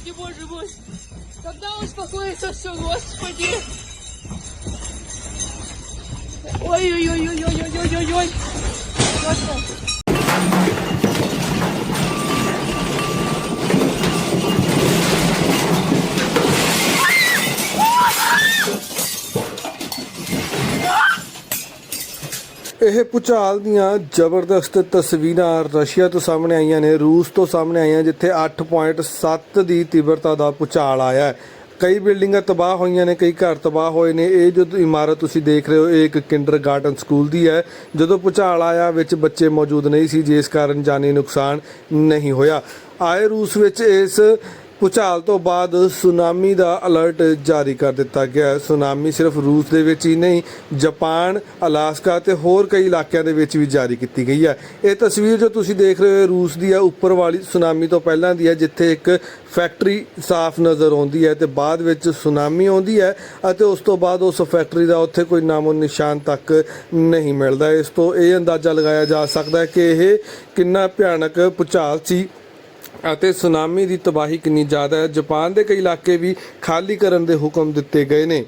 Господи, Боже мой, когда успокоится все, Господи? Ой-ой-ой-ой-ой-ой-ой-ой-ой. ਇਹ ਭੂਚਾਲ ਦੀਆਂ ਜ਼ਬਰਦਸਤ ਤਸਵੀਰਾਂ ਰਸ਼ੀਆ ਤੋਂ ਸਾਹਮਣੇ ਆਈਆਂ ਨੇ, ਰੂਸ ਤੋਂ ਸਾਹਮਣੇ ਆਈਆਂ, ਜਿੱਥੇ 8.7 ਦੀ ਤੀਬਰਤਾ ਦਾ ਭੂਚਾਲ ਆਇਆ ਹੈ। ਕਈ ਬਿਲਡਿੰਗਾਂ ਤਬਾਹ ਹੋਈਆਂ ਨੇ, ਕਈ ਘਰ ਤਬਾਹ ਹੋਏ ਨੇ। ਇਹ ਜੋ ਇਮਾਰਤ ਤੁਸੀਂ ਦੇਖ ਰਹੇ ਹੋ, ਇਹ ਇੱਕ ਕਿੰਡਰਗਾਰਟਨ ਸਕੂਲ ਦੀ ਹੈ। ਜਦੋਂ ਭੂਚਾਲ ਆਇਆ, ਵਿੱਚ ਬੱਚੇ ਮੌਜੂਦ ਨਹੀਂ ਸੀ, ਜਿਸ ਕਾਰਨ ਜਾਨੀ ਨੁਕਸਾਨ ਨਹੀਂ ਹੋਇਆ। ਆਏ ਰੂਸ ਵਿੱਚ ਇਸ ਭੂਚਾਲ ਤੋਂ ਬਾਅਦ ਸੁਨਾਮੀ ਦਾ ਅਲਰਟ ਜਾਰੀ ਕਰ ਦਿੱਤਾ ਗਿਆ ਸੁਨਾਮੀ ਸਿਰਫ ਰੂਸ ਦੇ ਵਿੱਚ ਹੀ ਨਹੀਂ, ਜਾਪਾਨ, ਅਲਾਸਕਾ ਤੇ ਹੋਰ ਕਈ ਇਲਾਕਿਆਂ ਦੇ ਵਿੱਚ ਵੀ ਜਾਰੀ ਕੀਤੀ ਗਈ ਹੈ। ਇਹ ਤਸਵੀਰ ਜੋ ਤੁਸੀਂ ਦੇਖ ਰਹੇ ਹੋ ਰੂਸ ਦੀ ਹੈ, ਉੱਪਰ ਵਾਲੀ ਸੁਨਾਮੀ ਤੋਂ ਪਹਿਲਾਂ ਦੀ ਹੈ, ਜਿੱਥੇ ਇੱਕ ਫੈਕਟਰੀ ਸਾਫ਼ ਨਜ਼ਰ ਆਉਂਦੀ ਹੈ ਤੇ ਬਾਅਦ ਵਿੱਚ ਸੁਨਾਮੀ ਆਉਂਦੀ ਹੈ ਅਤੇ ਉਸ ਤੋਂ ਬਾਅਦ ਉਸ ਫੈਕਟਰੀ ਦਾ ਉੱਥੇ ਕੋਈ ਨਾਮੋ ਨਿਸ਼ਾਨ ਤੱਕ ਨਹੀਂ ਮਿਲਦਾ। ਇਸ ਤੋਂ ਇਹ ਅੰਦਾਜ਼ਾ ਲਗਾਇਆ ਜਾ ਸਕਦਾ ਹੈ ਕਿ ਇਹ ਕਿੰਨਾ ਭਿਆਨਕ ਭੂਚਾਲ ਸੀ। ਅਤੇ ਸੁਨਾਮੀ ਦੀ ਤਬਾਹੀ ਕਿੰਨੀ ਜ਼ਿਆਦਾ ਹੈ। ਜਾਪਾਨ ਦੇ ਕਈ ਇਲਾਕੇ ਵੀ ਖਾਲੀ ਕਰਨ ਦੇ ਹੁਕਮ ਦਿੱਤੇ ਗਏ ਨੇ।